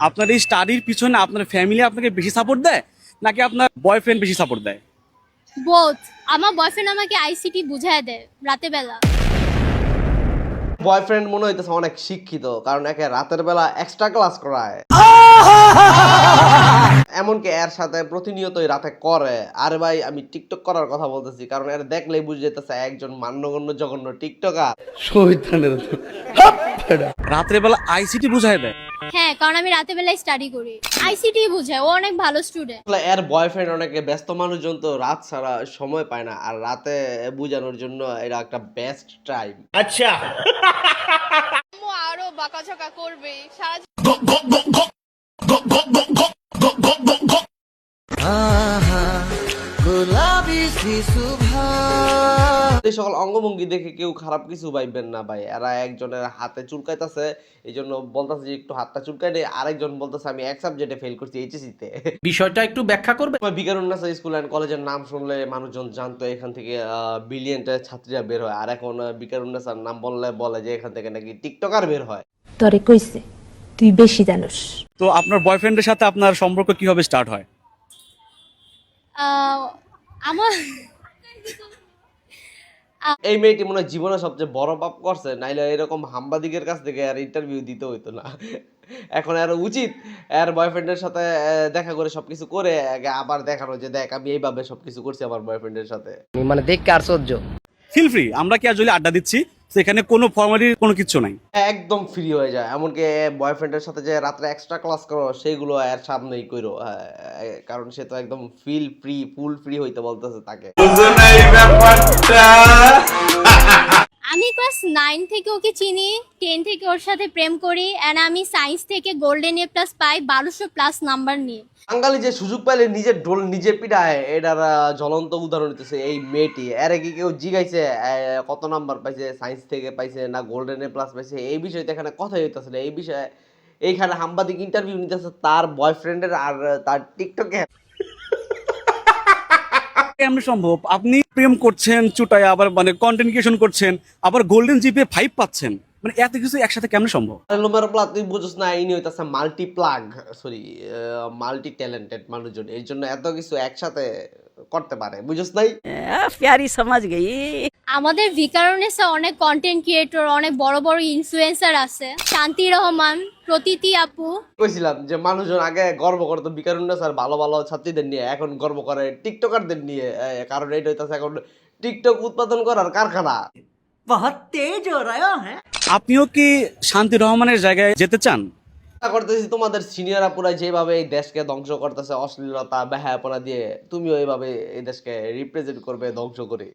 আপনার এই স্টাডির পিছনে আপনার ফ্যামিলি আপনাকে বেশি সাপোর্ট দেয় নাকি আপনার বয়ফ্রেন্ড বেশি সাপোর্ট দেয়? বোথ আমার বয়ফ্রেন্ড আমাকে আইসিটি বুঝায় দেয় রাতে বেলা। বয়ফ্রেন্ড মনে হইতেছে অনেক শিক্ষিত কারণ একে রাতের বেলা এক্সট্রা ক্লাস করায়। এমনকি এর সাথে প্রতিনিয়তই রাতে করে। আরে ভাই আমি টিকটক করার কথা বলতেছি কারণ এর দেখলেই বুঝে যেতেছে একজন মান্যগণ্য জঘন্য টিকটকার রাত্রে বেলা আইসিটি বুঝায় দেয়। হ্যাঁ কারণ আমি রাতে বেলায় স্টাডি করি আইসিটি বুঝায় ও অনেক ভালো স্টুডেন্ট এর বয়ফ্রেন্ড অনেকে ব্যস্ত মানুষজন তো রাত ছাড়া সময় পায় না আর রাতে বোঝানোর জন্য এটা একটা বেস্ট টাইম আম্মু আরও বাঁকাঝোকা করবে সারা এই সকল অঙ্গভঙ্গি দেখে কেউ খারাপ কিছু ভাইবেন না ভাই এরা একজনের হাতে চুলকাইতেছে এই জন্য বলতেছে যে একটু হাতটা চুলকাই নেই আরেকজন বলতেছে আমি এক সাবজেক্টে ফেল করছি এইচএসসি তে। বিষয়টা একটু ব্যাখ্যা করবে? বিকারুন্নাসা স্কুল অ্যান্ড কলেজের নাম শুনলে মানুষজন জানতো এখান থেকে বিলিয়নটা ছাত্রীরা বের হয়। আর এখন বিকারুন্নাসার নাম বললে বলে যে এখান থেকে নাকি টিকটকার বের হয়। তরে কইছে তুই বেশি জানোস। তো আপনার বয়ফ্রেন্ডের সাথে আপনার সম্পর্ক কীভাবে স্টার্ট হয়? আমার এই মেয়েটি মনে হয় জীবনে সবচেয়ে বড় পাপ করছে নাইলে এরকম হাম্বাদিকের কাছ থেকে আর ইন্টারভিউ দিতে হইতো না। এখন আর উচিত এর বয়ফ্রেন্ডের সাথে দেখা করে সবকিছু করে আগে আবার দেখানো যে দেখ আমি এইভাবে সবকিছু করছি আমার বয়ফ্রেন্ডের সাথে। মানে দেখতে আশ্চর্য ফিল ফ্রি আমরা ক্যাজুয়ালি আড্ডা দিচ্ছি? সেখানে কোনো ফর্মালিটির কোনো কিছু নাই। একদম ফ্রি হয়ে যায়। এমনকি বয়ফ্রেন্ডের সাথে যে রাত্রে এক্সট্রা ক্লাস করো সেইগুলো এর সামনেই করো কারণ সে তো একদম ফিল ফ্রি ফুল ফ্রি হইতে বলতেছে তাকে। আমি ক্লাস নাইন থেকে ওকে চিনি টেন থেকে ওর সাথে প্রেম করি অ্যান্ড আমি সায়েন্স থেকে গোল্ডেন এ প্লাস পাই বারোশো প্লাস নাম্বার নিয়ে। বাঙালি যে সুযোগ পাইলে নিজের ডোল নিজে পিটায় এটার জ্বলন্ত উদাহরণ দিতেছে এই মেয়েটি। এর কি কেউ জিগাইছে আহ, কত নাম্বার পাইছে সায়েন্স থেকে পাইছে না গোল্ডেন এ প্লাস পাইছে এই বিষয়ে তো এখানে কথা হইতেছে না। এই বিষয়ে এইখানে সাংবাদিক ইন্টারভিউ নিতেছে তার বয়ফ্রেন্ডের আর তার টিকটকে কেমন সম্ভব? আপনি প্রেম করছেন, চুটায় আবার মানে কন্টেন্ট করছেন, আবার গোল্ডেন জিপে ফাইভ পাচ্ছেন। মানে এত কিছু একসাথে কেমন সম্ভব? তুই বুঝছ না ইনি হইতাছে multi plug sorry multi talented মানুষজন। এর জন্য এত কিছু একসাথে করতে পারে বুঝছ নাই? প্যারি সমাজ গই আমাদের ভিকারণেসে অনেক কন্টেন্ট ক্রিয়েটর অনেক বড় বড় ইনফ্লুয়েন্সার আছে। শান্তি রহমান প্রতীতি আপু। কইছিলাম যে মানুষজন আগে গর্ব করতো বিকারুন্না স্যার ভালো ভালো ছাত্রীদের নিয়ে এখন গর্ব করে টিকটকারদের নিয়ে কারণ এটা হইতাছে এখন টিকটক উৎপাদন করার কারখানা। আপনিও কি শান্তি রহমানের জায়গায় যেতে চান? করতেছি, তোমাদের সিনিয়র আপুরা যেভাবে এই দেশকে ধ্বংস করতেছে, অশ্লীলতা ব্যাহাপনা দিয়ে, তুমিও এইভাবে এই দেশকে রিপ্রেজেন্ট করবে, ধ্বংস করে।